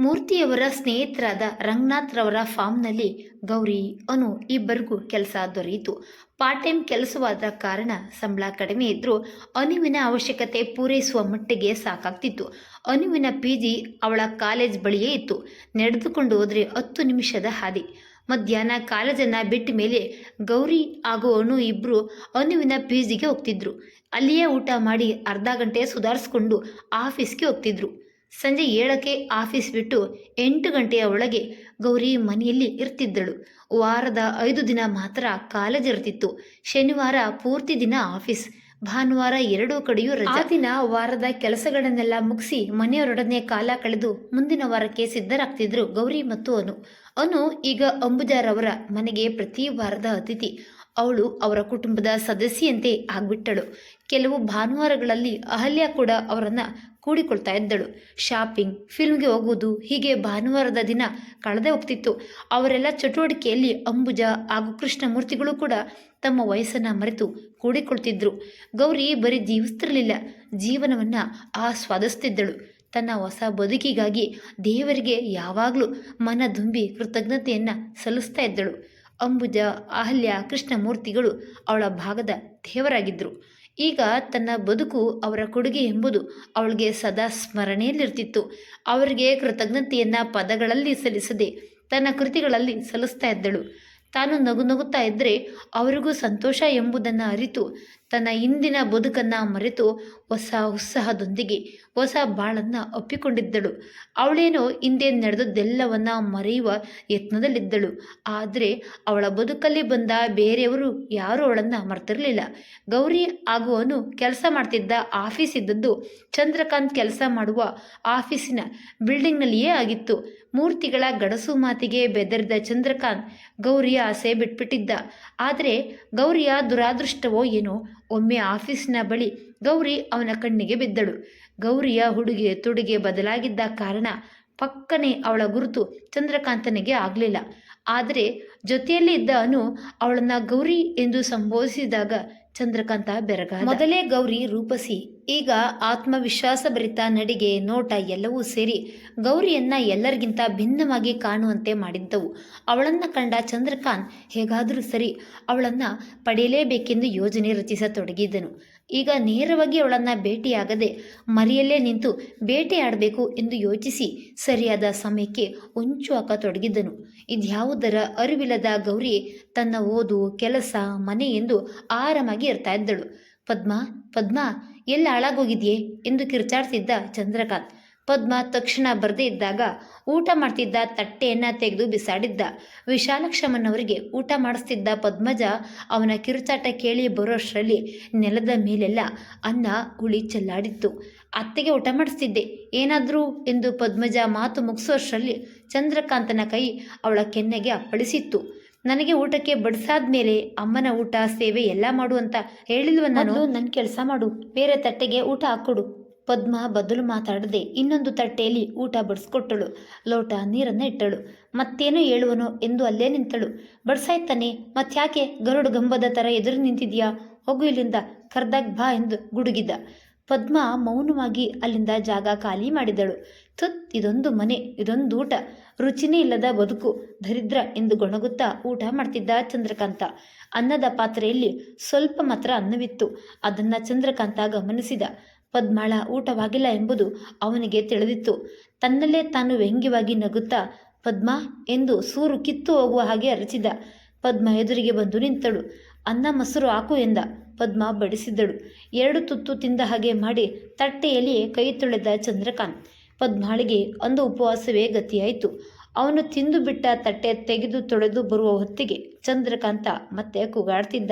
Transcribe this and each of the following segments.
ಮೂರ್ತಿಯವರ ಸ್ನೇಹಿತರಾದ ರಂಗನಾಥ್ ರವರ ಫಾರ್ಮ್ನಲ್ಲಿ ಗೌರಿ, ಅನು ಇಬ್ಬರಿಗೂ ಕೆಲಸ ದೊರೆಯಿತು. ಪಾರ್ಟ್ ಟೈಮ್ ಕೆಲಸವಾದ ಕಾರಣ ಸಂಬಳ ಕಡಿಮೆ ಇದ್ದರೂ ಅನುವಿನ ಅವಶ್ಯಕತೆ ಪೂರೈಸುವ ಮಟ್ಟಿಗೆ ಸಾಕಾಗ್ತಿತ್ತು. ಅನುವಿನ ಪಿ ಜಿ ಅವಳ ಕಾಲೇಜ್ ಬಳಿಯೇ ಇತ್ತು. ನಡೆದುಕೊಂಡು ಹೋದರೆ ಹತ್ತು ನಿಮಿಷದ ಹಾದಿ. ಮಧ್ಯಾಹ್ನ ಕಾಲೇಜನ್ನು ಬಿಟ್ಟ ಮೇಲೆ ಗೌರಿ ಹಾಗೂ ಅನು ಇಬ್ಬರು ಅನುವಿನ ಪಿ ಜಿಗೆ ಹೋಗ್ತಿದ್ರು. ಅಲ್ಲಿಯೇ ಊಟ ಮಾಡಿ ಅರ್ಧ ಗಂಟೆ ಸುಧಾರಿಸ್ಕೊಂಡು ಆಫೀಸ್ಗೆ ಹೋಗ್ತಿದ್ರು. ಸಂಜೆ ಏಳಕ್ಕೆ ಆಫೀಸ್ ಬಿಟ್ಟು ಎಂಟು ಗಂಟೆಯ ಒಳಗೆ ಗೌರಿ ಮನೆಯಲ್ಲಿ ಇರ್ತಿದ್ದಳು. ವಾರದ ಐದು ದಿನ ಮಾತ್ರ ಕಾಲೇಜ್ ಇರ್ತಿತ್ತು. ಶನಿವಾರ ಪೂರ್ತಿ ದಿನ ಆಫೀಸ್, ಭಾನುವಾರ ಎರಡೂ ಕಡೆಯೂ ರಜಾ. ದಿನ ವಾರದ ಕೆಲಸಗಳನ್ನೆಲ್ಲ ಮುಗಿಸಿ ಮನೆಯವರೊಡನೆ ಕಾಲ ಕಳೆದು ಮುಂದಿನ ವಾರಕ್ಕೆ ಸಿದ್ಧರಾಗ್ತಿದ್ರು ಗೌರಿ ಮತ್ತು ಅನು. ಅನು ಈಗ ಅಂಬುಜಾರವರ ಮನೆಗೆ ಪ್ರತಿ ವಾರದ ಅತಿಥಿ. ಅವಳು ಅವರ ಕುಟುಂಬದ ಸದಸ್ಯಂತೆ ಆಗ್ಬಿಟ್ಟಳು. ಕೆಲವು ಭಾನುವಾರಗಳಲ್ಲಿ ಅಹಲ್ಯ ಕೂಡ ಅವರನ್ನು ಕೂಡಿಕೊಳ್ತಾ ಇದ್ದಳು. ಶಾಪಿಂಗ್, ಫಿಲ್ಮ್ಗೆ ಹೋಗುವುದು ಹೀಗೆ ಭಾನುವಾರದ ದಿನ ಕಳೆದೇ ಹೋಗ್ತಿತ್ತು. ಅವರೆಲ್ಲ ಚಟುವಟಿಕೆಯಲ್ಲಿ ಅಂಬುಜ ಹಾಗೂ ಕೃಷ್ಣಮೂರ್ತಿಗಳು ಕೂಡ ತಮ್ಮ ವಯಸ್ಸನ್ನು ಮರೆತು ಕೂಡಿಕೊಳ್ತಿದ್ರು. ಗೌರಿ ಬರೀ ಜೀವಿಸ್ತಿರಲಿಲ್ಲ. ಜೀವನವನ್ನು ಆಸ್ವಾದಿಸ್ತಿದ್ದಳು. ತನ್ನ ಹೊಸ ಬದುಕಿಗಾಗಿ ದೇವರಿಗೆ ಯಾವಾಗಲೂ ಮನ ದುಂಬಿ ಕೃತಜ್ಞತೆಯನ್ನು ಸಲ್ಲಿಸ್ತಾ ಇದ್ದಳು. ಅಂಬುಜ, ಅಹಲ್ಯ, ಕೃಷ್ಣಮೂರ್ತಿಗಳು ಅವಳ ಭಾಗದ ದೇವರಾಗಿದ್ದರು ಈಗ ತನ್ನ ಬದುಕು ಅವರ ಕೊಡುಗೆ ಎಂಬುದು ಅವಳಿಗೆ ಸದಾ ಸ್ಮರಣೆಯಲ್ಲಿರ್ತಿತ್ತು. ಅವರಿಗೆ ಕೃತಜ್ಞತೆಯನ್ನು ಪದಗಳಲ್ಲಿ ಸಲ್ಲಿಸದೆ ತನ್ನ ಕೃತಿಗಳಲ್ಲಿ ಸಲ್ಲಿಸ್ತಾ ಇದ್ದಳು. ತಾನು ನಗು ನಗುತ್ತಾ ಇದ್ದರೆ ಅವರಿಗೂ ಸಂತೋಷ ಎಂಬುದನ್ನು ಅರಿತು ತನ್ನ ಇಂದಿನ ಬದುಕನ್ನು ಮರೆತು ಹೊಸ ಉತ್ಸಾಹದೊಂದಿಗೆ ಹೊಸ ಬಾಳನ್ನು ಒಪ್ಪಿಕೊಂಡಿದ್ದಳು. ಅವಳೇನೋ ಹಿಂದೆ ನಡೆದದ್ದೆಲ್ಲವನ್ನ ಮರೆಯುವ ಯತ್ನದಲ್ಲಿದ್ದಳು. ಆದರೆ ಅವಳ ಬದುಕಲ್ಲಿ ಬಂದ ಬೇರೆಯವರು ಯಾರೂ ಅವಳನ್ನು ಮರ್ತಿರಲಿಲ್ಲ. ಗೌರಿ ಹಾಗೂ ಅವನು ಕೆಲಸ ಮಾಡ್ತಿದ್ದ ಆಫೀಸ್ ಇದ್ದದ್ದು ಚಂದ್ರಕಾಂತ್ ಕೆಲಸ ಮಾಡುವ ಆಫೀಸಿನ ಬಿಲ್ಡಿಂಗ್ನಲ್ಲಿಯೇ ಆಗಿತ್ತು. ಮೂರ್ತಿಗಳ ಗಡಸು ಮಾತಿಗೆ ಬೆದರಿದ ಚಂದ್ರಕಾಂತ್ ಗೌರಿಯ ಆಸೆ ಬಿಟ್ಬಿಟ್ಟಿದ್ದ. ಆದರೆ ಗೌರಿಯ ದುರಾದೃಷ್ಟವೋ ಏನೋ ಒಮ್ಮೆ ಆಫೀಸ್ನ ಬಳಿ ಗೌರಿ ಅವನ ಕಣ್ಣಿಗೆ ಬಿದ್ದಳು. ಗೌರಿಯ ಉಡುಗೆ ತೊಡುಗೆ ಬದಲಾಗಿದ್ದ ಕಾರಣ ಪಕ್ಕನೆ ಅವಳ ಗುರುತು ಚಂದ್ರಕಾಂತನಿಗೆ ಆಗಲಿಲ್ಲ. ಆದರೆ ಜೊತೆಯಲ್ಲಿ ಇದ್ದ ಅನು ಅವಳನ್ನ ಗೌರಿ ಎಂದು ಸಂಬೋಧಿಸಿದಾಗ ಚಂದ್ರಕಾಂತ ಬೆರಗ ಮೊದಲೇ ಗೌರಿ ರೂಪಸಿ, ಈಗ ಆತ್ಮವಿಶ್ವಾಸ ಭರಿತ ನಡಿಗೆ ನೋಟ ಎಲ್ಲವೂ ಸೇರಿ ಗೌರಿಯನ್ನ ಎಲ್ಲರಿಗಿಂತ ಭಿನ್ನವಾಗಿ ಕಾಣುವಂತೆ ಮಾಡಿದ್ದವು. ಅವಳನ್ನ ಕಂಡ ಚಂದ್ರಕಾಂತ್, ಹೇಗಾದರೂ ಸರಿ, ಅವಳನ್ನ ಪಡೆಯಲೇಬೇಕೆಂದು ಯೋಜನೆ ರಚಿಸತೊಡಗಿದ್ದನು ಈಗ ನೇರವಾಗಿ ಅವಳನ್ನು ಭೇಟಿಯಾಗದೆ ಮರಿಯಲ್ಲೇ ನಿಂತು ಬೇಟೆಯಾಡಬೇಕು ಎಂದು ಯೋಚಿಸಿ ಸರಿಯಾದ ಸಮಯಕ್ಕೆ ಹೊಂಚು ಹಾಕತೊಡಗಿದ್ದನು ಇದ್ಯಾವುದರ ಅರಿವಿಲ್ಲದ ಗೌರಿ ತನ್ನ ಓದು ಕೆಲಸ, ಮನೆ ಎಂದು ಆರಾಮಾಗಿ ಇರ್ತಾ ಇದ್ದಳು. ಪದ್ಮ ಪದ್ಮ, ಎಲ್ಲ ಹಾಳಾಗೋಗಿದೆಯೇ? ಎಂದು ಕಿರ್ಚಾಡ್ತಿದ್ದ ಚಂದ್ರಕಾಂತ್. ಪದ್ಮ ತಕ್ಷಣ ಬರದೇ ಇದ್ದಾಗ ಊಟ ಮಾಡ್ತಿದ್ದ ತಟ್ಟೆಯನ್ನು ತೆಗೆದು ಬಿಸಾಡಿದ್ದ. ವಿಶಾಲಕ್ಷಮನವರಿಗೆ ಊಟ ಮಾಡಿಸ್ತಿದ್ದ ಪದ್ಮಜ ಅವನ ಕಿರುಚಾಟ ಕೇಳಿ ಬರೋಷ್ಟರಲ್ಲಿ ನೆಲದ ಮೇಲೆಲ್ಲ ಅನ್ನ ಹುಳಿ ಚೆಲ್ಲಾಡಿತ್ತು. ಅತ್ತೆಗೆ ಊಟ ಮಾಡಿಸ್ತಿದ್ದೆ, ಏನಾದರೂ? ಎಂದು ಪದ್ಮಜ ಮಾತು ಮುಗಿಸೋಷ್ಟರಲ್ಲಿ ಚಂದ್ರಕಾಂತನ ಕೈ ಅವಳ ಕೆನ್ನೆಗೆ ಅಪ್ಪಳಿಸಿತ್ತು. ನನಗೆ ಊಟಕ್ಕೆ ಬಡಿಸಾದ ಮೇಲೆ ಅಮ್ಮನ ಊಟ, ಸೇವೆ ಎಲ್ಲ ಮಾಡು ಅಂತ ಹೇಳಿಲ್ವ ನಾನು? ನನ್ನ ಕೆಲಸ ಮಾಡು, ಬೇರೆ ತಟ್ಟೆಗೆ ಊಟ ಹಾಕ್ಕೊಡು. ಪದ್ಮ ಬದಲು ಮಾತಾಡದೆ ಇನ್ನೊಂದು ತಟ್ಟೆಯಲ್ಲಿ ಊಟ ಬಡಿಸ್ಕೊಟ್ಟಳು. ಲೋಟ ನೀರನ್ನು ಇಟ್ಟಳು. ಮತ್ತೇನು ಹೇಳುವನೋ ಎಂದು ಅಲ್ಲೇ ನಿಂತಳು. ಬಡ್ಸಾಯ್ತಾನೆ, ಮತ್ತ್ಯಾಕೆ ಗರುಡು ಗಂಬದ ಥರ ಎದುರು ನಿಂತಿದ್ಯಾ? ಹೋಗು ಇಲ್ಲಿಂದ, ಕರ್ದಾಗ ಬಾ ಎಂದು ಗುಡುಗಿದ್ದ ಪದ್ಮ ಮೌನವಾಗಿ ಅಲ್ಲಿಂದ ಜಾಗ ಖಾಲಿ ಮಾಡಿದಳು. ತುತ್ ಇದೊಂದು ಮನೆ, ಇದೊಂದು ಊಟ. ರುಚಿನೇ ಇಲ್ಲದ ಬದುಕು, ದರಿದ್ರ ಎಂದು ಗೊಣಗುತ್ತಾ ಊಟ ಮಾಡ್ತಿದ್ದ ಚಂದ್ರಕಾಂತ. ಅನ್ನದ ಪಾತ್ರೆಯಲ್ಲಿ ಸ್ವಲ್ಪ ಮಾತ್ರ ಅನ್ನವಿತ್ತು. ಅದನ್ನು ಚಂದ್ರಕಾಂತ ಗಮನಿಸಿದ. ಪದ್ಮಾಳ ಊಟವಾಗಿಲ್ಲ ಎಂಬುದು ಅವನಿಗೆ ತಿಳಿದಿತ್ತು. ತನ್ನಲ್ಲೇ ತಾನು ವ್ಯಂಗ್ಯವಾಗಿ ನಗುತ್ತಾ, ಪದ್ಮ ಎಂದು ಸೂರು ಕಿತ್ತು ಹೋಗುವ ಹಾಗೆ ಅರಚಿದ. ಪದ್ಮ ಎದುರಿಗೆ ಬಂದು ನಿಂತಳು. ಅನ್ನ ಮೊಸರು ಹಾಕು ಎಂದ. ಪದ್ಮ ಬಡಿಸಿದ್ದಳು. ಎರಡು ತುತ್ತು ತಿಂದ ಹಾಗೆ ಮಾಡಿ ತಟ್ಟೆಯಲ್ಲಿ ಕೈ ತೊಳೆದ ಚಂದ್ರಕಾಂತ್. ಪದ್ಮಾಳಿಗೆ ಅಂದು ಉಪವಾಸವೇ ಗತಿಯಾಯಿತು. ಅವನು ತಿಂದು ಬಿಟ್ಟ ತಟ್ಟೆ ತೆಗೆದು ತೊಳೆದು ಬರುವ ಹೊತ್ತಿಗೆ ಚಂದ್ರಕಾಂತ ಮತ್ತೆ ಕೂಗಾಡ್ತಿದ್ದ.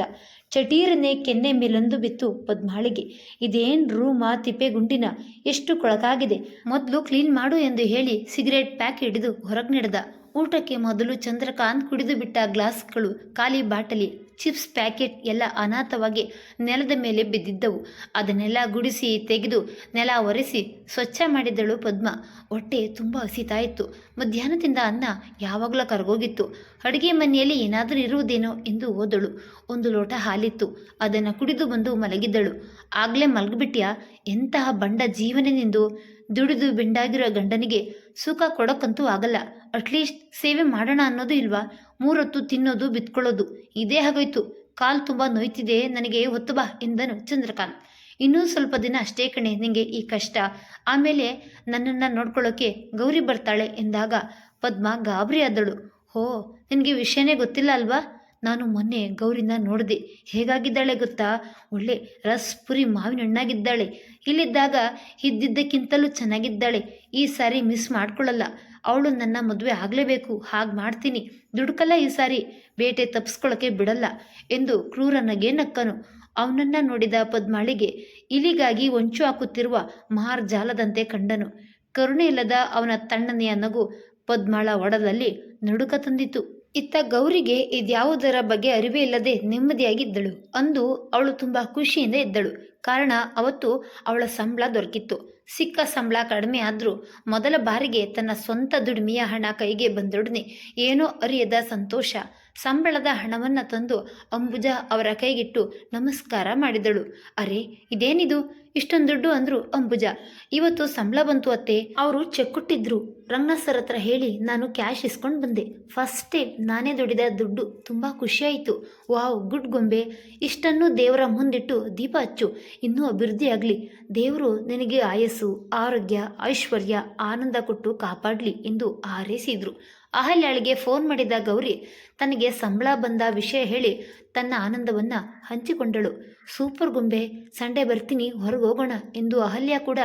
ಚಟೀರನೆ ಕೆನ್ನೆ ಮೇಲೊಂದು ಬಿತ್ತು ಪದ್ಮಾಳಿಗೆ. ಇದೇನ್ ರೂಮ ತಿಪ್ಪೆಗುಂಡಿನ ಎಷ್ಟು ಕೊಳಕಾಗಿದೆ? ಮೊದಲು ಕ್ಲೀನ್ ಮಾಡು ಎಂದು ಹೇಳಿ ಸಿಗರೇಟ್ ಪ್ಯಾಕ್ ಹಿಡಿದು ಹೊರಗೆ ನಡೆದ. ಊಟಕ್ಕೆ ಮೊದಲು ಚಂದ್ರಕಾಂತ್ ಕುಡಿದು ಬಿಟ್ಟ ಗ್ಲಾಸ್ಗಳು ಖಾಲಿ ಬಾಟಲಿ ಚಿಪ್ಸ್ ಪ್ಯಾಕೆಟ್ ಎಲ್ಲ ಅನಾಥವಾಗಿ ನೆಲದ ಮೇಲೆ ಬಿದ್ದಿದ್ದವು. ಅದನ್ನೆಲ್ಲ ಗುಡಿಸಿ ತೆಗೆದು ನೆಲ ಒರೆಸಿ ಸ್ವಚ್ಛ ಮಾಡಿದ್ದಳು ಪದ್ಮ. ಹೊಟ್ಟೆ ತುಂಬ ಹಸಿತಾ ಮಧ್ಯಾಹ್ನದಿಂದ ಅನ್ನ ಯಾವಾಗಲೂ ಕರಗೋಗಿತ್ತು. ಅಡುಗೆ ಮನೆಯಲ್ಲಿ ಏನಾದರೂ ಇರುವುದೇನೋ ಎಂದು ಓದಳು ಒಂದು ಲೋಟ ಹಾಲಿತ್ತು. ಅದನ್ನು ಕುಡಿದು ಬಂದು ಮಲಗಿದ್ದಳು. ಆಗಲೇ ಮಲಗಿಬಿಟ್ಟಿಯ ಎಂತಹ ಬಂಡ ಜೀವನನೆಂದು ದುಡಿದು ಬೆಂಡಾಗಿರೋ ಗಂಡನಿಗೆ ಸುಖ ಕೊಡೋಕ್ಕಂತೂ ಆಗಲ್ಲ. ಅಟ್ಲೀಸ್ಟ್ ಸೇವೆ ಮಾಡೋಣ ಅನ್ನೋದು ಇಲ್ವಾ? ಮೂರೊತ್ತು ತಿನ್ನೋದು, ಬಿತ್ಕೊಳ್ಳೋದು. ಇದೇ ಹಾಗೋಯ್ತು ಕಾಲು ತುಂಬ ನೋಯ್ತಿದೆ, ನನಗೆ ಹೊತ್ತು ಬಾ ಎಂದನು ಚಂದ್ರಕಾಂತ್. ಇನ್ನೂ ಸ್ವಲ್ಪ ದಿನ ಅಷ್ಟೇ ಕಣೆ, ನಿಂಗೆ ಈ ಕಷ್ಟ. ಆಮೇಲೆ ನನ್ನನ್ನು ನೋಡ್ಕೊಳ್ಳೋಕೆ ಗೌರಿ ಬರ್ತಾಳೆ ಎಂದಾಗ ಪದ್ಮ ಗಾಬರಿ ಆದಳು. ಹೋ, ನಿನಗೆ ವಿಷಯನೇ ಗೊತ್ತಿಲ್ಲ ಅಲ್ವಾ? ನಾನು ಮೊನ್ನೆ ಗೌರಿನ ನೋಡಿದೆ. ಹೇಗಾಗಿದ್ದಾಳೆ ಗೊತ್ತಾ? ಒಳ್ಳೆ ರಸ್ಪುರಿ ಮಾವಿನ ಹಣ್ಣಾಗಿದ್ದಾಳೆ. ಇಲ್ಲಿದ್ದಾಗ ಇದ್ದಿದ್ದಕ್ಕಿಂತಲೂ ಚೆನ್ನಾಗಿದ್ದಾಳೆ. ಈ ಸಾರಿ ಮಿಸ್ ಮಾಡ್ಕೊಳ್ಳಲ್ಲ. ಅವಳು ನನ್ನ ಮದುವೆ ಆಗಲೇಬೇಕು, ಹಾಗೆ ಮಾಡ್ತೀನಿ. ದುಡುಕಲ್ಲ ಈ ಸಾರಿ, ಬೇಟೆ ತಪ್ಪಿಸ್ಕೊಳ್ಳೋಕೆ ಬಿಡಲ್ಲ ಎಂದು ಕ್ರೂರನಗೆ ನಕ್ಕನು. ಅವನನ್ನ ನೋಡಿದ ಪದ್ಮಾಳಿಗೆ ಇಲಿಗಾಗಿ ಒಂಚು ಹಾಕುತ್ತಿರುವ ಮಹಾರ್ಜಾಲದಂತೆ ಕಂಡನು. ಕರುಣೆ ಇಲ್ಲದ ಅವನ ತಣ್ಣನೆಯ ನಗು ಪದ್ಮಾಳ ಒಡದಲ್ಲಿ ನಡುಕ ತಂದಿತು ಇತ್ತ ಗೌರಿಗೆ ಇದ್ಯಾವುದರ ಬಗ್ಗೆ ಅರಿವೇ ಇಲ್ಲದೆ ನೆಮ್ಮದಿಯಾಗಿದ್ದಳು ಅಂದು ಅವಳು ತುಂಬ ಖುಷಿಯಿಂದ ಇದ್ದಳು ಕಾರಣ ಅವತ್ತು ಅವಳ ಸಂಬಳ ದೊರಕಿತ್ತು. ಸಿಕ್ಕ ಸಂಬಳ ಕಡಿಮೆ ಆದರೂ ಮೊದಲ ಬಾರಿಗೆ ತನ್ನ ಸ್ವಂತ ದುಡಿಮೆಯ ಹಣ ಕೈಗೆ ಬಂದೊಡನೆ ಏನೋ ಅರಿಯದ ಸಂತೋಷ. ಸಂಬಳದ ಹಣವನ್ನು ತಂದು ಅಂಬುಜ ಅವರ ಕೈಗಿಟ್ಟು ನಮಸ್ಕಾರ ಮಾಡಿದಳು. ಅರೆ, ಇದೇನಿದು? ಇಷ್ಟೊಂದು ದುಡ್ಡು ಅಂದ್ರು ಅಂಬುಜ. ಇವತ್ತು ಸಂಬಳ ಬಂತು ಅತ್ತೆ. ಅವರು ಚೆಕ್ ಕೊಟ್ಟಿದ್ರು. ರಂಗನಾಥ್ ಹತ್ರ ಹೇಳಿ ನಾನು ಕ್ಯಾಶ್ ಇಸ್ಕೊಂಡು ಬಂದೆ. ಫಸ್ಟ್ ಟೈಮ್ ನಾನೇ ದುಡಿದ ದುಡ್ಡು ತುಂಬ ಖುಷಿಯಾಯಿತು. ವಾವ್, ಗುಡ್ ಗೊಂಬೆ. ಇಷ್ಟನ್ನು ದೇವರ ಮುಂದಿಟ್ಟು ದೀಪ ಹಚ್ಚು. ಇನ್ನೂ ಅಭಿವೃದ್ಧಿ ಆಗಲಿ. ದೇವರು ನಿನಗೆ ಆಯಸ್ಸು, ಆರೋಗ್ಯ, ಐಶ್ವರ್ಯ, ಆನಂದ ಕೊಟ್ಟು ಕಾಪಾಡಲಿ ಎಂದು ಹಾರೈಸಿದ್ರು. ಅಹಲ್ಯಾಳಿಗೆ ಫೋನ್ ಮಾಡಿದ ಗೌರಿ, ತನಗೆ ಸಂಬಳ ಬಂದ ವಿಷಯ ಹೇಳಿ ತನ್ನ ಆನಂದವನ್ನು ಹಂಚಿಕೊಂಡಳು. ಸೂಪರ್ ಗುಂಬೆ, ಸಂಡೆ ಬರ್ತೀನಿ, ಹೊರಗೆ ಹೋಗೋಣ ಎಂದು ಅಹಲ್ಯ ಕೂಡ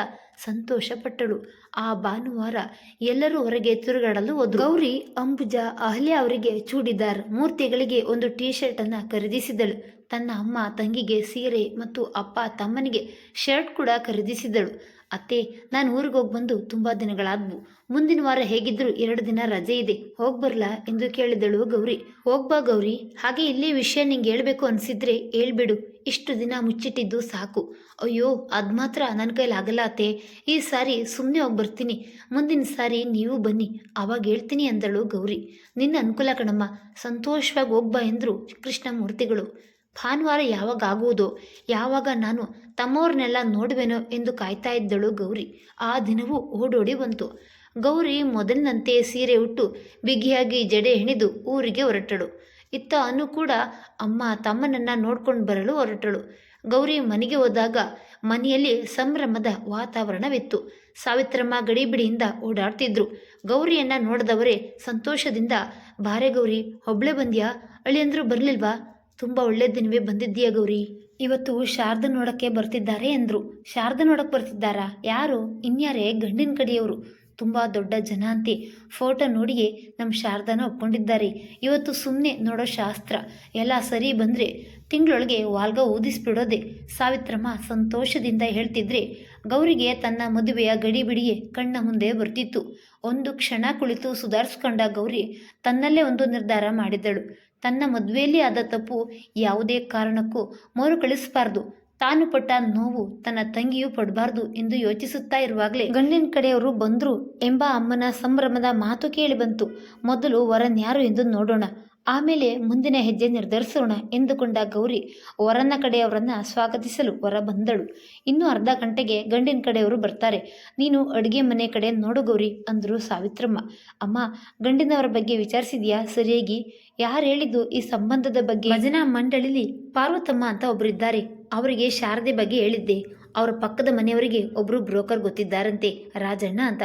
ಸಂತೋಷಪಟ್ಟಳು. ಆ ಭಾನುವಾರ ಎಲ್ಲರೂ ಹೊರಗೆ ತಿರುಗಾಡಲು ಹೋದ್ರು. ಗೌರಿ, ಅಂಬುಜ, ಅಹಲ್ಯ ಅವರಿಗೆ ಚೂಡಿದಾರ್, ಮೂರ್ತಿಗಳಿಗೆ ಒಂದು ಟೀ ಶರ್ಟನ್ನು ಖರೀದಿಸಿದಳು. ತನ್ನ ಅಮ್ಮ ತಂಗಿಗೆ ಸೀರೆ ಮತ್ತು ಅಪ್ಪ ತಮ್ಮನಿಗೆ ಶರ್ಟ್ ಕೂಡ ಖರೀದಿಸಿದಳು. ಅತ್ತೆ, ನಾನು ಊರಿಗೆ ಹೋಗಿ ಬಂದು ತುಂಬ ದಿನಗಳಾದ್ವು. ಮುಂದಿನ ವಾರ ಹೇಗಿದ್ರು ಎರಡು ದಿನ ರಜೆ ಇದೆ. ಹೋಗ್ಬರ್ಲಾ ಎಂದು ಕೇಳಿದಳು ಗೌರಿ. ಹೋಗ್ಬಾ ಗೌರಿ. ಹಾಗೆ ಇಲ್ಲಿ ವಿಷಯ ನಿಂಗೆ ಹೇಳ್ಬೇಕು ಅನಿಸಿದ್ರೆ ಹೇಳ್ಬಿಡು. ಇಷ್ಟು ದಿನ ಮುಚ್ಚಿಟ್ಟಿದ್ದು ಸಾಕು. ಅಯ್ಯೋ, ಅದು ಮಾತ್ರ ನನ್ನ ಕೈಲಿ ಆಗಲ್ಲ ಅತ್ತೆ. ಈ ಸಾರಿ ಸುಮ್ಮನೆ ಹೋಗಿ ಬರ್ತೀನಿ. ಮುಂದಿನ ಸಾರಿ ನೀವು ಬನ್ನಿ. ಅವಾಗ ಹೇಳ್ತೀನಿ ಅಂದಳು ಗೌರಿ. ನಿನ್ನ ಅನುಕೂಲ ಕಣಮ್ಮ. ಸಂತೋಷವಾಗಿ ಹೋಗ್ಬಾ ಎಂದರು ಕೃಷ್ಣಮೂರ್ತಿಗಳು. ಭಾನುವಾರ ಯಾವಾಗ ಆಗುವುದೋ? ಯಾವಾಗ ನಾನು ತಮ್ಮವ್ರನ್ನೆಲ್ಲ ನೋಡುವೆನೋ ಎಂದು ಕಾಯ್ತಾ ಇದ್ದಳು ಗೌರಿ. ಆ ದಿನವೂ ಓಡೋಡಿ ಬಂತು. ಗೌರಿ ಮೊದಲಿನಂತೆ ಸೀರೆ ಉಟ್ಟು ಬಿಗಿಯಾಗಿ ಜಡೆ ಹೆಣೆದು ಊರಿಗೆ ಹೊರಟಳು. ಇತ್ತ ಅನು ಕೂಡ ಅಮ್ಮ ತಮ್ಮನನ್ನು ನೋಡ್ಕೊಂಡು ಬರಲು ಹೊರಟಳು. ಗೌರಿ ಮನೆಗೆ ಹೋದಾಗ ಮನೆಯಲ್ಲಿ ಸಂಭ್ರಮದ ವಾತಾವರಣವಿತ್ತು. ಸಾವಿತ್ರಮ್ಮ ಗಡಿಬಿಡಿಯಿಂದ ಓಡಾಡ್ತಿದ್ರು. ಗೌರಿಯನ್ನ ನೋಡಿದವರೇ ಸಂತೋಷದಿಂದ, ಬಾರೆ ಗೌರಿ, ಒಬ್ಳೆ ಬಂದ್ಯಾ? ಅಳಿಯಂದ್ರು ಬರಲಿಲ್ವಾ? ತುಂಬ ಒಳ್ಳೆ ದಿನವೇ ಬಂದಿದ್ದೀಯ ಗೌರಿ? ಇವತ್ತು ಶಾರದ ನೋಡಕ್ಕೆ ಬರ್ತಿದ್ದಾರೆ ಎಂದರು ಶಾರದ ನೋಡಕ್ಕೆ ಬರ್ತಿದ್ದಾರಾ? ಯಾರು? ಇನ್ಯಾರೇ? ಗಂಡಿನ ಕಡೆಯವರು. ತುಂಬ ದೊಡ್ಡ ಜನ ಅಂತೆ ಫೋಟೋ ನೋಡಿಯೇ ನಮ್ಮ ಶಾರದನ ಒಪ್ಕೊಂಡಿದ್ದಾರೆ. ಇವತ್ತು ಸುಮ್ಮನೆ ನೋಡೋ ಶಾಸ್ತ್ರ. ಎಲ್ಲ ಸರಿ ಬಂದರೆ ತಿಂಗಳೊಳಗೆ ವಾಲ್ಗ ಊದಿಸ್ಬಿಡೋದೆ. ಸಾವಿತ್ರಮ್ಮ ಸಂತೋಷದಿಂದ ಹೇಳ್ತಿದ್ರೆ, ಗೌರಿಗೆ ತನ್ನ ಮದುವೆಯ ಗಡಿಬಿಡಿಯೇ ಕಣ್ಣ ಮುಂದೆ ಬರ್ತಿತ್ತು. ಒಂದು ಕ್ಷಣ ಕುಳಿತು ಸುಧಾರಿಸ್ಕೊಂಡ ಗೌರಿ ತನ್ನಲ್ಲೇ ಒಂದು ನಿರ್ಧಾರ ಮಾಡಿದಳು ತನ್ನ ಮದುವೆಯಲ್ಲಿ ಆದ ತಪ್ಪು ಯಾವುದೇ ಕಾರಣಕ್ಕೂ ಮರುಕಳಿಸಬಾರ್ದು ತಾನು ಪಟ್ಟ ನೋವು ತನ್ನ ತಂಗಿಯು ಪಡಬಾರ್ದು ಎಂದು ಯೋಚಿಸುತ್ತಾ ಇರುವಾಗಲೇ ಗಂಡಿನ ಕಡೆಯವರು ಬಂದರು ಎಂಬ ಅಮ್ಮನ ಸಂಭ್ರಮದ ಮಾತು ಕೇಳಿ ಬಂತು. ಮೊದಲು ವರನ್ಯಾರು ಎಂದು ನೋಡೋಣ. ಆಮೇಲೆ ಮುಂದಿನ ಹೆಜ್ಜೆ ನಿರ್ಧರಿಸೋಣ ಎಂದುಕೊಂಡ ಗೌರಿ ವರನ ಕಡೆಯವರನ್ನ ಸ್ವಾಗತಿಸಲು ಹೊರ ಬಂದಳು ಇನ್ನೂ ಅರ್ಧ ಗಂಟೆಗೆ ಗಂಡಿನ ಕಡೆಯವರು ಬರ್ತಾರೆ. ನೀನು ಅಡುಗೆ ಮನೆ ಕಡೆ ನೋಡು ಗೌರಿ ಅಂದರು ಸಾವಿತ್ರಮ್ಮ. ಅಮ್ಮ, ಗಂಡಿನವರ ಬಗ್ಗೆ ವಿಚಾರಿಸಿದ್ಯಾ ಸರಿಯಾಗಿ? ಯಾರು ಹೇಳಿದ್ದು ಈ ಸಂಬಂಧದ ಬಗ್ಗೆ? ಭಜನಾ ಮಂಡಳಿಲಿ ಪಾರ್ವತಮ್ಮ ಅಂತ ಒಬ್ಬರಿದ್ದಾರೆ ಅವರಿಗೆ ಶಾರದೆ ಬಗ್ಗೆ ಹೇಳಿದ್ದೆ. ಅವರ ಪಕ್ಕದ ಮನೆಯವರಿಗೆ ಒಬ್ಬರು ಬ್ರೋಕರ್ ಗೊತ್ತಿದ್ದಾರಂತೆ ರಾಜಣ್ಣ ಅಂತ.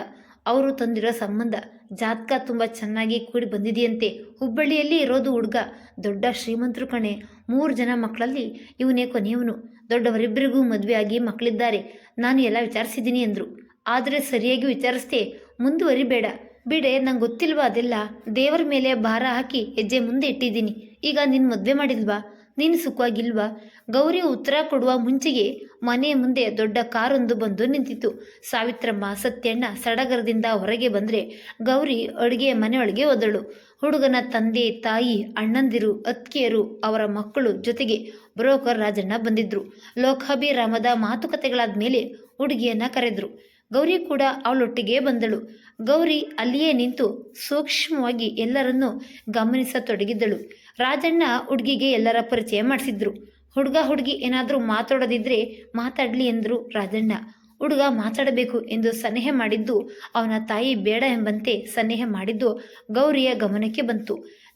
ಅವರು ತಂದಿರೋ ಸಂಬಂಧ. ಜಾತಕ ತುಂಬ ಚೆನ್ನಾಗಿ ಕೂಡಿ ಬಂದಿದೆಯಂತೆ. ಹುಬ್ಬಳ್ಳಿಯಲ್ಲಿ ಇರೋದು ಹುಡುಗ, ದೊಡ್ಡ ಶ್ರೀಮಂತರು ಕಣೆ. ಮೂರು ಜನ ಮಕ್ಕಳಲ್ಲಿ ಇವನೇ ಕೊನೆಯವನು. ದೊಡ್ಡವರಿಬ್ಬರಿಗೂ ಮದುವೆ ಆಗಿ ಮಕ್ಕಳಿದ್ದಾರೆ. ನಾನು ಎಲ್ಲ ವಿಚಾರಿಸಿದ್ದೀನಿ ಅಂದರು. ಆದರೆ ಸರಿಯಾಗಿ ವಿಚಾರಿಸ್ದೆ ಮುಂದುವರಿಬೇಡ. ಬಿಡೆ, ನಂಗೆ ಗೊತ್ತಿಲ್ವಾ ಅದೆಲ್ಲ? ದೇವರ ಮೇಲೆ ಭಾರ ಹಾಕಿ ಹೆಜ್ಜೆ ಮುಂದೆ ಇಟ್ಟಿದ್ದೀನಿ. ಈಗ ನಿನ್ನ ಮದುವೆ ಮಾಡಿಲ್ವಾ? ನೀನು ಸುಖವಾಗಿಲ್ವಾ? ಗೌರಿ ಉತ್ತರ ಕೊಡುವ ಮುಂಚೆಗೆ ಮನೆಯ ಮುಂದೆ ದೊಡ್ಡ ಕಾರೊಂದು ಬಂದು ನಿಂತಿತು ಸಾವಿತ್ರಮ್ಮ ಸತ್ಯಣ್ಣ ಸಡಗರದಿಂದ ಹೊರಗೆ ಬಂದರೆ ಗೌರಿ ಅಡುಗೆ ಮನೆಯೊಳಗೆ ಒದಳು. ಹುಡುಗನ ತಂದೆ, ತಾಯಿ, ಅಣ್ಣಂದಿರು, ಅತ್ತಿಗೆಯರು, ಅವರ ಮಕ್ಕಳು ಜೊತೆಗೆ ಬ್ರೋಕರ್ ರಾಜಣ್ಣ ಬಂದಿದ್ರು. ಲೋಕಾಭಿರಾಮದ ಮಾತುಕತೆಗಳಾದ ಮೇಲೆ ಹುಡುಗಿಯನ್ನ ಕರೆದ್ರು. ಗೌರಿ ಕೂಡ ಅವಳೊಟ್ಟಿಗೆ ಬಂದಳು. ಗೌರಿ ಅಲ್ಲಿಯೇ ನಿಂತು ಸೂಕ್ಷ್ಮವಾಗಿ ಎಲ್ಲರನ್ನೂ ಗಮನಿಸತೊಡಗಿದ್ದಳು. ರಾಜಣ್ಣ ಹುಡುಗಿಗೆ ಎಲ್ಲರ ಪರಿಚಯ ಮಾಡಿಸಿದ್ರು. ಹುಡುಗ ಹುಡುಗಿ ಏನಾದರೂ ಮಾತಾಡೋದಿದ್ರೆ ಮಾತಾಡಲಿ ಎಂದರು ರಾಜಣ್ಣ. ಹುಡುಗ ಮಾತಾಡಬೇಕು ಎಂದು ಸನ್ನೇಹ ಮಾಡಿದ್ದು ಅವನ ತಾಯಿ ಬೇಡ ಎಂಬಂತೆ ಸನ್ನೇಹ ಮಾಡಿದ್ದು ಗೌರಿಯ ಗಮನಕ್ಕೆ ಬಂತು.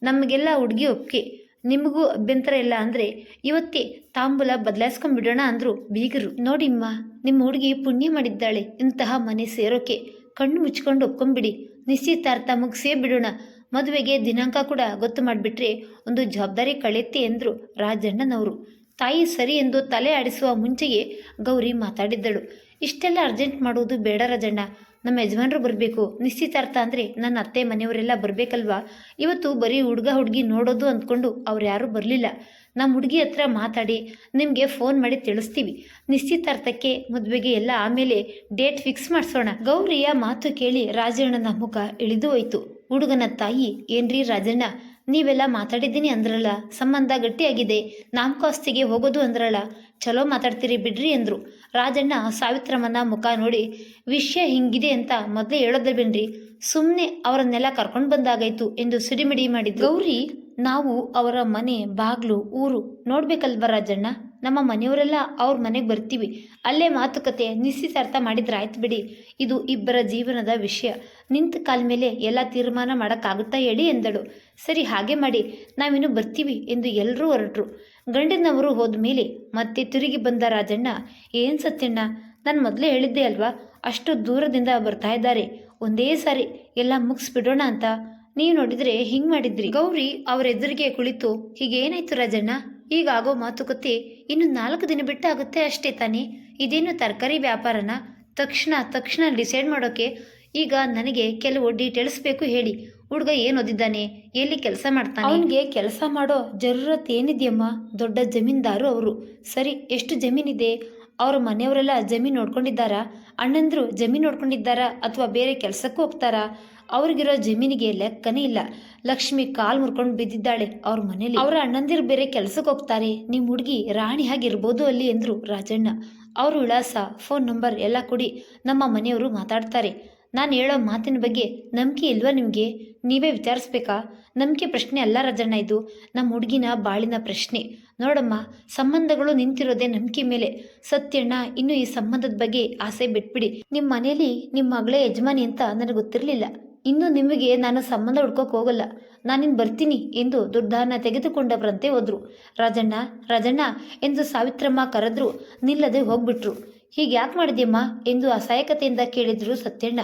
ನಮಗೆಲ್ಲ ಹುಡುಗಿ ಒಪ್ಪಿಗೆ ನಿಮಗೂ ಅಭ್ಯಂತರ ಇಲ್ಲ ಅಂದರೆ ಇವತ್ತೇ ತಾಂಬೂಲ ಬದಲಾಯಿಸ್ಕೊಂಡ್ಬಿಡೋಣ ಅಂದರು ಬೀಗರು. ನೋಡಿಮ್ಮ, ನಿಮ್ಮ ಹುಡುಗಿ ಪುಣ್ಯ ಮಾಡಿದ್ದಾಳೆ. ಇಂತಹ ಮನೆ ಸೇರೋಕೆ ಕಣ್ಣು ಮುಚ್ಕೊಂಡು ಒಪ್ಕೊಂಬಿಡಿ ನಿಶ್ಚಿತಾರ್ಥ ಮುಗಿಸೇ ಬಿಡೋಣ. ಮದುವೆಗೆ ದಿನಾಂಕ ಕೂಡ ಗೊತ್ತು ಮಾಡಿಬಿಟ್ರೆ ಒಂದು ಜವಾಬ್ದಾರಿ ಕಳೆಯುತ್ತೆ ಎಂದರು ರಾಜಣ್ಣನವರು. ತಾಯಿ ಸರಿ ಎಂದು ತಲೆ ಆಡಿಸುವ ಮುಂಚೆಯೇ ಗೌರಿ ಮಾತಾಡಿದ್ದಳು. ಇಷ್ಟೆಲ್ಲ ಅರ್ಜೆಂಟ್ ಮಾಡುವುದು ಬೇಡ ರಾಜಣ್ಣ. ನಮ್ಮ ಯಜಮಾನರು ಬರಬೇಕು. ನಿಶ್ಚಿತಾರ್ಥ ಅಂದರೆ ನನ್ನ ಅತ್ತೆ ಮನೆಯವರೆಲ್ಲ ಬರಬೇಕಲ್ವಾ? ಇವತ್ತು ಬರೀ ಹುಡುಗ ಹುಡುಗಿ ನೋಡೋದು ಅಂದ್ಕೊಂಡು ಅವ್ರು ಯಾರೂ ಬರಲಿಲ್ಲ. ನಮ್ಮ ಹುಡುಗಿ ಹತ್ರ ಮಾತಾಡಿ ನಿಮಗೆ ಫೋನ್ ಮಾಡಿ ತಿಳಿಸ್ತೀವಿ. ನಿಶ್ಚಿತಾರ್ಥಕ್ಕೆ ಮದುವೆಗೆ ಎಲ್ಲ ಆಮೇಲೆ ಡೇಟ್ ಫಿಕ್ಸ್ ಮಾಡಿಸೋಣ. ಗೌರಿಯ ಮಾತು ಕೇಳಿ ರಾಜಣ್ಣನ ಮುಖ ಇಳಿದು ಹೋಯ್ತು. ಹುಡುಗನ ತಾಯಿ ಏನ್ರಿ ರಾಜಣ್ಣ? ನೀವೆಲ್ಲ ಮಾತಾಡಿದ್ದೀನಿ ಅಂದ್ರಲ್ಲ ಸಂಬಂಧ ಗಟ್ಟಿಯಾಗಿದೆ. ನಾಮಕಾಸ್ತಿಗೆ ಹೋಗೋದು ಅಂದ್ರಲ್ಲ. ಚಲೋ ಮಾತಾಡ್ತೀರಿ ಬಿಡ್ರಿ ಎಂದರು ರಾಜಣ್ಣ ಸಾವಿತ್ರಮ್ಮನ ಮುಖ ನೋಡಿ, ವಿಷಯ ಹಿಂಗಿದೆ ಅಂತ ಮೊದಲೇ ಬಿನ್ರಿ ಸುಮ್ಮನೆ ಅವರನ್ನೆಲ್ಲ ಕರ್ಕೊಂಡು ಬಂದಾಗಾಯ್ತು ಎಂದು ಸಿಡಿಮಿಡಿ ಮಾಡಿದ್ರು. ಗೌರಿ, ನಾವು ಅವರ ಮನೆ, ಬಾಗ್ಲು, ಊರು ನೋಡ್ಬೇಕಲ್ವ ರಾಜಣ್ಣ? ನಮ್ಮ ಮನೆಯವರೆಲ್ಲ ಅವ್ರ ಮನೆಗೆ ಬರ್ತೀವಿ. ಅಲ್ಲೇ ಮಾತುಕತೆ ನಿಶ್ಚಿತಾರ್ಥ ಮಾಡಿದ್ರೆ ಆಯ್ತು ಬಿಡಿ. ಇದು ಇಬ್ಬರ ಜೀವನದ ವಿಷಯ. ನಿಂತ ಕಾಲ ಮೇಲೆ ಎಲ್ಲ ತೀರ್ಮಾನ ಮಾಡೋಕ್ಕಾಗುತ್ತಾ ಹೇಳಿ ಎಂದಳು. ಸರಿ, ಹಾಗೆ ಮಾಡಿ. ನಾವಿನ್ನು ಬರ್ತೀವಿ ಎಂದು ಎಲ್ಲರೂ ಹೊರಟರು. ಗಂಡಿನವರು ಹೋದ ಮೇಲೆ ಮತ್ತೆ ತಿರುಗಿ ಬಂದ ರಾಜಣ್ಣ, ಏನು ಸತ್ಯಣ್ಣ, ನಾನು ಮೊದಲೇ ಹೇಳಿದ್ದೆ ಅಲ್ವಾ? ಅಷ್ಟು ದೂರದಿಂದ ಬರ್ತಾ ಇದ್ದಾರೆ. ಒಂದೇ ಸಾರಿ ಎಲ್ಲ ಮುಗಿಸ್ಬಿಡೋಣ ಅಂತ. ನೀವು ನೋಡಿದರೆ ಹಿಂಗೆ ಮಾಡಿದ್ರಿ. ಗೌರಿ ಅವರ ಎದುರಿಗೆ ಕುಳಿತು, ಹೀಗೇನಾಯ್ತು ರಾಜಣ್ಣ? ಈಗ ಆಗೋ ಮಾತುಕತೆ ಇನ್ನು ನಾಲ್ಕು ದಿನ ಬಿಟ್ಟು ಆಗುತ್ತೆ ಅಷ್ಟೇ ತಾನೇ? ಇದೇನು ತರಕಾರಿ ವ್ಯಾಪಾರನ? ತಕ್ಷಣ ತಕ್ಷಣ ಡಿಸೈಡ್ ಮಾಡೋಕೆ ಈಗ ನನಗೆ ಕೆಲವು ಡೀಟೇಲ್ಸ್ ಬೇಕು ಹೇಳಿ. ಹುಡುಗ ಏನು ಓದಿದ್ದಾನೆ? ಎಲ್ಲಿ ಕೆಲಸ ಮಾಡ್ತಾನೆ? ಅವನಿಗೆ ಕೆಲಸ ಮಾಡೋ ಜರೂರತ್ ಏನಿದೆಯಮ್ಮ? ದೊಡ್ಡ ಜಮೀನ್ದಾರು ಅವರು. ಸರಿ ಎಷ್ಟು ಜಮೀನಿದೆ? ಅವ್ರ ಮನೆಯವರೆಲ್ಲ ಜಮೀನು ನೋಡ್ಕೊಂಡಿದ್ದಾರಾ? ಅಣ್ಣಂದ್ರು ಜಮೀನು ನೋಡ್ಕೊಂಡಿದ್ದಾರಾ? ಅಥವಾ ಬೇರೆ ಕೆಲಸಕ್ಕೂ ಹೋಗ್ತಾರಾ? ಅವ್ರಿಗಿರೋ ಜಮೀನಿಗೆ ಲೆಕ್ಕನೇ ಇಲ್ಲ. ಲಕ್ಷ್ಮಿ ಕಾಲ್ ಮುರ್ಕೊಂಡು ಬಿದ್ದಿದ್ದಾಳೆ ಅವ್ರ ಮನೇಲಿ. ಅವರ ಅಣ್ಣಂದಿರು ಬೇರೆ ಕೆಲಸಕ್ಕೆ ಹೋಗ್ತಾರೆ. ನಿಮ್ಮ ಹುಡುಗಿ ರಾಣಿ ಹಾಗಿರ್ಬೋದು ಅಲ್ಲಿ ಎಂದ್ರು ರಾಜಣ್ಣ. ಅವ್ರ ವಿಳಾಸ ಫೋನ್ ನಂಬರ್ ಎಲ್ಲ ಕೊಡಿ. ನಮ್ಮ ಮನೆಯವರು ಮಾತಾಡ್ತಾರೆ. ನಾನು ಹೇಳೋ ಮಾತಿನ ಬಗ್ಗೆ ನಂಬಿಕೆ ಇಲ್ವಾ ನಿಮಗೆ? ನೀವೇ ವಿಚಾರಿಸ್ಬೇಕಾ? ನಂಬಿಕೆ ಪ್ರಶ್ನೆ ಅಲ್ಲ ರಾಜಣ್ಣ ಇದು. ನಮ್ಮ ಹುಡುಗಿನ ಬಾಳಿನ ಪ್ರಶ್ನೆ. ನೋಡಮ್ಮ, ಸಂಬಂಧಗಳು ನಿಂತಿರೋದೇ ನಂಬಿಕೆ ಮೇಲೆ. ಸತ್ಯಣ್ಣ, ಇನ್ನು ಈ ಸಂಬಂಧದ ಬಗ್ಗೆ ಆಸೆ ಬಿಟ್ಬಿಡಿ. ನಿಮ್ಮ ಮನೇಲಿ ನಿಮ್ಮ ಮಗಳೇ ಯಜಮಾನಿ ಅಂತ ನನಗೆ ಗೊತ್ತಿರಲಿಲ್ಲ. ಇನ್ನು ನಿಮಗೆ ನಾನು ಸಂಬಂಧ ಹುಡ್ಕೋಕೆ ಹೋಗಲ್ಲ. ನಾನಿನ್ ಬರ್ತೀನಿ ಎಂದು ದುರ್ಧಾರಣ ತೆಗೆದುಕೊಂಡವರಂತೆ ಹೋದ್ರು. ರಾಜಣ್ಣ ರಾಜಣ್ಣ ಎಂದು ಸಾವಿತ್ರಮ್ಮ ಕರೆದ್ರು. ನಿಲ್ಲದೆ ಹೋಗ್ಬಿಟ್ರು. ಹೀಗೆ ಯಾಕೆ ಮಾಡಿದ್ಯಮ್ಮ ಎಂದು ಅಸಹಾಯಕತೆಯಿಂದ ಕೇಳಿದ್ರು ಸತ್ಯಣ್ಣ.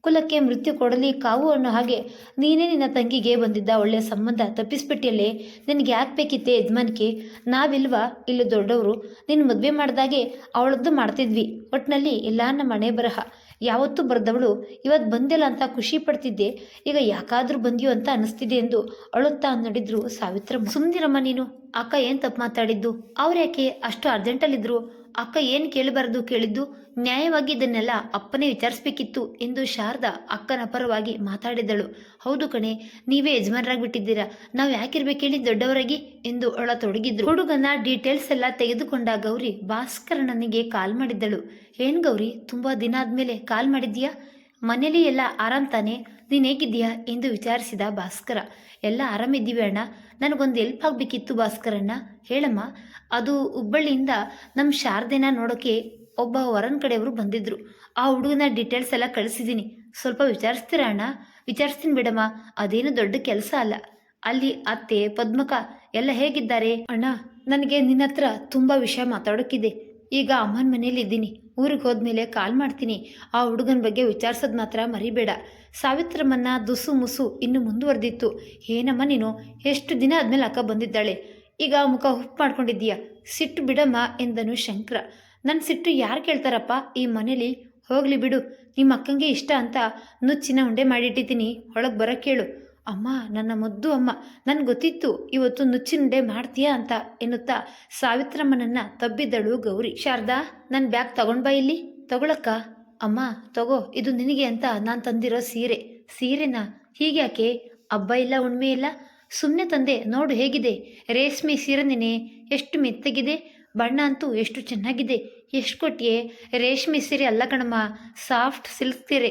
ಕುಲಕ್ಕೆ ಮೃತ್ಯು ಕೊಡಲಿ ಕಾವು ಅನ್ನೋ ಹಾಗೆ, ನೀನೇ ನಿನ್ನ ತಂಗಿಗೆ ಬಂದಿದ್ದ ಒಳ್ಳೆಯ ಸಂಬಂಧ ತಪ್ಪಿಸ್ಬಿಟ್ಟಿಯಲ್ಲೇ, ನಿನಗೆ ಯಾಕೆ ಬೇಕಿತ್ತೆ ಯಜಮಾನಿಕೆ? ನಾವಿಲ್ವಾ? ಇಲ್ಲಿ ದೊಡ್ಡವರು. ನಿನ್ನ ಮದುವೆ ಮಾಡಿದಾಗೆ ಅವಳದ್ದು ಮಾಡ್ತಿದ್ವಿ. ಒಟ್ಟಿನಲ್ಲಿ ಎಲ್ಲ ನಮ್ಮ ಮನೆ ಬರಹ. ಯಾವತ್ತೂ ಬರೆದವಳು ಇವತ್ತು ಬಂದಿಲ್ಲ ಅಂತ ಖುಷಿ ಪಡ್ತಿದ್ದೆ. ಈಗ ಯಾಕಾದರೂ ಬಂದಿಯೋ ಅಂತ ಅನಿಸ್ತಿದೆ ಎಂದು ಅಳುತ್ತಾ ನಡಿದ್ರು ಸಾವಿತ್ರಮ್ಮ. ಸುಮ್ಮನಿರಮ್ಮ ನೀನು. ಅಕ್ಕ ಏನು ತಪ್ಪು ಮಾತಾಡಿದ್ದು? ಅವ್ರು ಯಾಕೆ ಅಷ್ಟು ಅರ್ಜೆಂಟಲ್ಲಿದ್ರು ಅಕ್ಕ ಏನು ಕೇಳಬಾರದು ಕೇಳಿದ್ದು, ನ್ಯಾಯವಾಗಿ ಇದನ್ನೆಲ್ಲ ಅಪ್ಪನೇ ವಿಚಾರಿಸ್ಬೇಕಿತ್ತು ಎಂದು ಶಾರದಾ ಅಕ್ಕನ ಪರವಾಗಿ ಮಾತಾಡಿದಳು. ಹೌದು ಕಣೆ, ನೀವೇ ಯಜಮಾನರಾಗ್ಬಿಟ್ಟಿದ್ದೀರಾ, ನಾವು ಯಾಕಿರ್ಬೇಕೇಳಿ ದೊಡ್ಡವರಾಗಿ ಎಂದು ಅಳತೊಡಗಿದ್ರು ಹುಡುಗನ ಡೀಟೇಲ್ಸ್ ಎಲ್ಲ ತೆಗೆದುಕೊಂಡ ಗೌರಿ ಭಾಸ್ಕರಣ್ಣನಿಗೆ ಕಾಲ್ ಮಾಡಿದ್ದಳು. ಏನ್ ಗೌರಿ, ತುಂಬಾ ದಿನ ಆದ್ಮೇಲೆ ಕಾಲ್ ಮಾಡಿದ್ಯಾ ಮನೇಲಿ ಎಲ್ಲ ಆರಾಮ್ ತಾನೆ? ನೀನು ಹೇಗಿದ್ದೀಯಾ? ಎಂದು ವಿಚಾರಿಸಿದ ಭಾಸ್ಕರ. ಎಲ್ಲ ಆರಾಮಿದ್ದೀವಿ ಅಣ್ಣ. ನನಗೊಂದು ಎಲ್ಪ್ ಆಗಬೇಕಿತ್ತು ಭಾಸ್ಕರಣ್ಣ. ಹೇಳಮ್ಮ, ಅದು ಹುಬ್ಬಳ್ಳಿಯಿಂದ ನಮ್ಮ ಶಾರದೆನ ನೋಡೋಕೆ ಒಬ್ಬ ವರನ್ ಕಡೆಯವರು ಬಂದಿದ್ರು. ಆ ಹುಡುಗನ ಡೀಟೇಲ್ಸ್ ಎಲ್ಲ ಕಳಿಸಿದ್ದೀನಿ ಸ್ವಲ್ಪ ವಿಚಾರಿಸ್ತೀರಾ ಅಣ್ಣ? ವಿಚಾರಿಸ್ತೀನಿ ಬಿಡಮ್ಮ. ಅದೇನು ದೊಡ್ಡ ಕೆಲಸ ಅಲ್ಲ. ಅಲ್ಲಿ ಅತ್ತೆ, ಪದ್ಮಕ ಎಲ್ಲ ಹೇಗಿದ್ದಾರೆ? ಅಣ್ಣ, ನನಗೆ ನಿನ್ನ ಹತ್ರ ತುಂಬ ವಿಷಯ ಮಾತಾಡೋಕ್ಕಿದೆ. ಈಗ ಅಮ್ಮನ ಮನೇಲಿ ಇದ್ದೀನಿ. ಊರಿಗೆ ಹೋದ್ಮೇಲೆ ಕಾಲ್ ಮಾಡ್ತೀನಿ. ಆ ಹುಡುಗನ ಬಗ್ಗೆ ವಿಚಾರಿಸೋದು ಮಾತ್ರ ಮರಿಬೇಡ. ಸಾವಿತ್ರಮ್ಮನ್ನ ದುಸು ಮುಸು ಇನ್ನು ಮುಂದುವರೆದಿತ್ತು. ಏನಮ್ಮ ನೀನು? ಎಷ್ಟು ದಿನ ಆದಮೇಲೆ ಅಕ್ಕ ಬಂದಿದ್ದಾಳೆ? ಈಗ ಮುಖ ಹುಪ್ಪು ಮಾಡ್ಕೊಂಡಿದ್ದೀಯ? ಸಿಟ್ಟು ಬಿಡಮ್ಮ ಎಂದನು ಶಂಕರ. ನನ್ನ ಸಿಟ್ಟು ಯಾರು ಕೇಳ್ತಾರಪ್ಪ ಈ ಮನೇಲಿ? ಹೋಗ್ಲಿ ಬಿಡು. ನಿಮ್ಮ ಅಕ್ಕಂಗೆ ಇಷ್ಟ ಅಂತ ನುಚ್ಚಿನ ಉಂಡೆ ಮಾಡಿಟ್ಟಿದ್ದೀನಿ. ಒಳಗೆ ಬರೋ ಕೇಳು. ಅಮ್ಮ, ನನ್ನ ಮುದ್ದು ಅಮ್ಮ, ನನ್ಗೆ ಗೊತ್ತಿತ್ತು, ಇವತ್ತು ನುಚ್ಚಿನುಂಡೆ ಮಾಡ್ತೀಯಾ ಅಂತ ಎನ್ನುತ್ತಾ ಸಾವಿತ್ರಮ್ಮನನ್ನ ತಬ್ಬಿದ್ದಳು ಗೌರಿ. ಶಾರದಾ ನನ್ನ ಬ್ಯಾಗ್ ತಗೊಂಡ್ ಬಾ ಇಲ್ಲಿ. ತಗೊಳಕ್ಕ? ಅಮ್ಮ, ತಗೋ, ಇದು ನಿನಗೆ ಅಂತ ನಾನು ತಂದಿರೋ ಸೀರೆ. ಸೀರೆನಾ? ಹೀಗ್ಯಾಕೆ? ಹಬ್ಬ ಇಲ್ಲ ಉಣ್ಮೆ ಇಲ್ಲ? ಸುಮ್ಮನೆ ತಂದೆ, ನೋಡು ಹೇಗಿದೆ. ರೇಷ್ಮೆ ಸೀರೆನೇನೆ ಎಷ್ಟು ಮೆತ್ತಗಿದೆ. ಬಣ್ಣ ಅಂತೂ ಎಷ್ಟು ಚೆನ್ನಾಗಿದೆ. ಎಷ್ಟು ಕೊಟ್ಟಿಯೇ? ರೇಷ್ಮೆ ಸೀರೆ ಅಲ್ಲ ಕಣಮ್ಮ. ಸಾಫ್ಟ್ ಸಿಲ್ಕ್ ಸೀರೆ.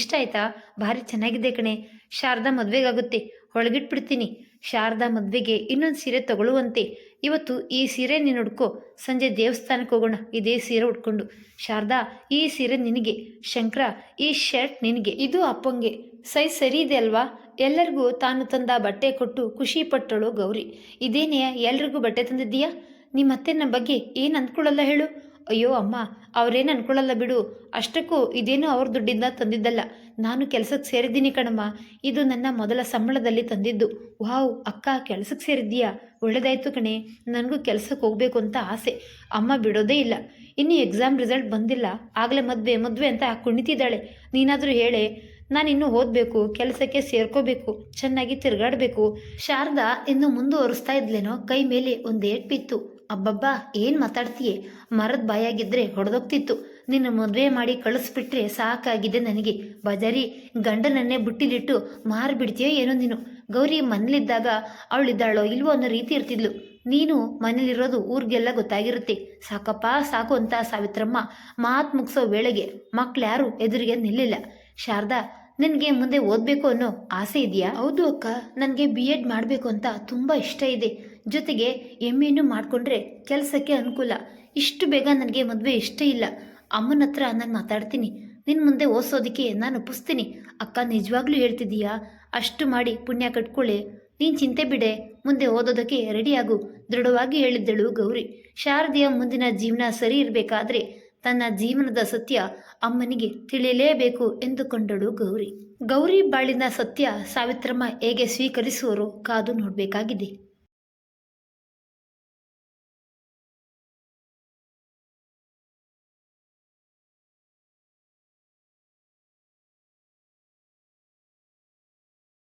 ಇಷ್ಟ ಆಯ್ತಾ? ಭಾರಿ ಚೆನ್ನಾಗಿದೆ ಕಣೆ. ಶಾರದಾ ಮದುವೆಗಾಗುತ್ತೆ. ಒಳಗಿಟ್ಬಿಡ್ತೀನಿ ಶಾರದಾ ಮದುವೆಗೆ ಇನ್ನೊಂದು ಸೀರೆ ತಗೊಳ್ಳುವಂತೆ. ಇವತ್ತು ಈ ಸೀರೆ ನೀನು ಉಡ್ಕೋ. ಸಂಜೆ ದೇವಸ್ಥಾನಕ್ಕೆ ಹೋಗೋಣ. ಇದೇ ಸೀರೆ ಉಟ್ಕೊಂಡು. ಶಾರದಾ, ಈ ಸೀರೆ ನಿನಗೆ. ಶಂಕರ, ಈ ಶರ್ಟ್ ನಿನಗೆ. ಇದು ಅಪ್ಪಂಗೆ. ಸೈಜ್ ಸರಿ ಇದೆ ಅಲ್ವಾ? ಎಲ್ಲರಿಗೂ ತಾನು ತಂದ ಬಟ್ಟೆ ಕೊಟ್ಟು ಖುಷಿ ಪಟ್ಟಳು ಗೌರಿ. ಇದೇನೇ, ಎಲ್ರಿಗೂ ಬಟ್ಟೆ ತಂದಿದ್ದೀಯಾ? ನಿಮ್ಮತ್ತೆ ನಮ್ಮ ಬಗ್ಗೆ ಏನು ಅಂದ್ಕೊಳ್ಳಲ್ಲ ಹೇಳು? ಅಯ್ಯೋ ಅಮ್ಮ, ಅವ್ರೇನು ಅನ್ಕೊಳ್ಳಲ್ಲ ಬಿಡು. ಅಷ್ಟಕ್ಕೂ ಇದೇನು ಅವ್ರ ದುಡ್ಡಿಂದ ತಂದಿದ್ದಲ್ಲ. ನಾನು ಕೆಲಸಕ್ಕೆ ಸೇರಿದ್ದೀನಿ ಕಣಮ್ಮ. ಇದು ನನ್ನ ಮೊದಲ ಸಂಬಳದಲ್ಲಿ ತಂದಿದ್ದು. ವಾವ್, ಅಕ್ಕ ಕೆಲಸಕ್ಕೆ ಸೇರಿದ್ದೀಯಾ? ಒಳ್ಳೇದಾಯ್ತು ಕಣೆ. ನನಗೂ ಕೆಲಸಕ್ಕೆ ಹೋಗಬೇಕು ಅಂತ ಆಸೆ. ಅಮ್ಮ ಬಿಡೋದೇ ಇಲ್ಲ. ಇನ್ನು ಎಕ್ಸಾಮ್ ರಿಸಲ್ಟ್ ಬಂದಿಲ್ಲ. ಆಗಲೇ ಮದುವೆ ಮದುವೆ ಅಂತ ಕುಣಿತಿದ್ದಾಳೆ. ನೀನಾದರೂ ಹೇಳೆ, ನಾನು ಇನ್ನೂ ಓದಬೇಕು, ಕೆಲಸಕ್ಕೆ ಸೇರ್ಕೋಬೇಕು, ಚೆನ್ನಾಗಿ ತಿರುಗಾಡಬೇಕು. ಶಾರದಾ ಇನ್ನು ಮುಂದುವರಿಸ್ತಾ ಇದ್ಲೇನೋ? ಕೈ ಮೇಲೆ ಒಂದು ಏಟ್ ಬಿತ್ತು ಅಬ್ಬಬ್ಬಾ, ಏನು ಮಾತಾಡ್ತೀಯೆ? ಮರದ ಬಾಯಾಗಿದ್ದರೆ ಹೊಡೆದೋಗ್ತಿತ್ತು. ನಿನ್ನ ಮದುವೆ ಮಾಡಿ ಕಳಿಸ್ಬಿಟ್ರೆ ಸಾಕಾಗಿದೆ ನನಗೆ. ಬಜಾರಿ, ಗಂಡನನ್ನೇ ಬುಟ್ಟಿಲಿಟ್ಟು ಮಾರಿಬಿಡ್ತೀಯೋ ಏನೋ ನೀನು. ಗೌರಿ ಮನೇಲಿದ್ದಾಗ ಅವಳಿದ್ದಾಳೋ ಇಲ್ವೋ ಅನ್ನೋ ರೀತಿ ಇರ್ತಿದ್ಲು. ನೀನು ಮನೇಲಿರೋದು ಊರಿಗೆಲ್ಲ ಗೊತ್ತಾಗಿರುತ್ತೆ. ಸಾಕಪ್ಪ, ಸಾಕು ಅಂತ ಸಾವಿತ್ರಮ್ಮ ಮಾತು ಮುಗಿಸೋ ವೇಳೆಗೆ ಮಕ್ಳು ಯಾರು ಎದುರಿಗೆ ನಿಲ್ಲಿಲ್ಲ. ಶಾರದಾ, ನಿನಗೆ ಮುಂದೆ ಓದಬೇಕು ಅನ್ನೋ ಆಸೆ ಇದೆಯಾ? ಹೌದು ಅಕ್ಕ. ನನಗೆ ಬಿ ಎಡ್ ಮಾಡಬೇಕು ಅಂತ ತುಂಬ ಇಷ್ಟ ಇದೆ. ಜೊತೆಗೆ ಎಂ ಮಾಡಿಕೊಂಡ್ರೆ ಕೆಲಸಕ್ಕೆ ಅನುಕೂಲ. ಇಷ್ಟು ಬೇಗ ನನಗೆ ಮದುವೆ ಇಷ್ಟ ಇಲ್ಲ. ಅಮ್ಮನ ಹತ್ರ ನಾನು ಮಾತಾಡ್ತೀನಿ. ನಿನ್ನ ಮುಂದೆ ಓದಿಸೋದಕ್ಕೆ ನಾನು ಒಪ್ಪಿಸ್ತೀನಿ. ಅಕ್ಕ ನಿಜವಾಗ್ಲೂ ಹೇಳ್ತಿದ್ದೀಯಾ? ಅಷ್ಟು ಮಾಡಿ ಪುಣ್ಯ ಕಟ್ಕೊಳ್ಳಿ ನೀನು ಚಿಂತೆ ಬಿಡೆ. ಮುಂದೆ ಓದೋದಕ್ಕೆ ರೆಡಿಯಾಗು ದೃಢವಾಗಿ ಹೇಳಿದ್ದಳು ಗೌರಿ. ಶಾರದೆಯ ಮುಂದಿನ ಜೀವನ ಸರಿ ಇರಬೇಕಾದ್ರೆ ತನ್ನ ಜೀವನದ ಸತ್ಯ ಅಮ್ಮನಿಗೆ ತಿಳಿಯಲೇಬೇಕು ಎಂದುಕೊಂಡಳು ಗೌರಿ. ಗೌರಿ ಬಾಳಿನ ಸತ್ಯ ಸಾವಿತ್ರಮ್ಮ ಹೇಗೆ ಸ್ವೀಕರಿಸುವರು ಕಾದು ನೋಡಬೇಕಾಗಿದೆ.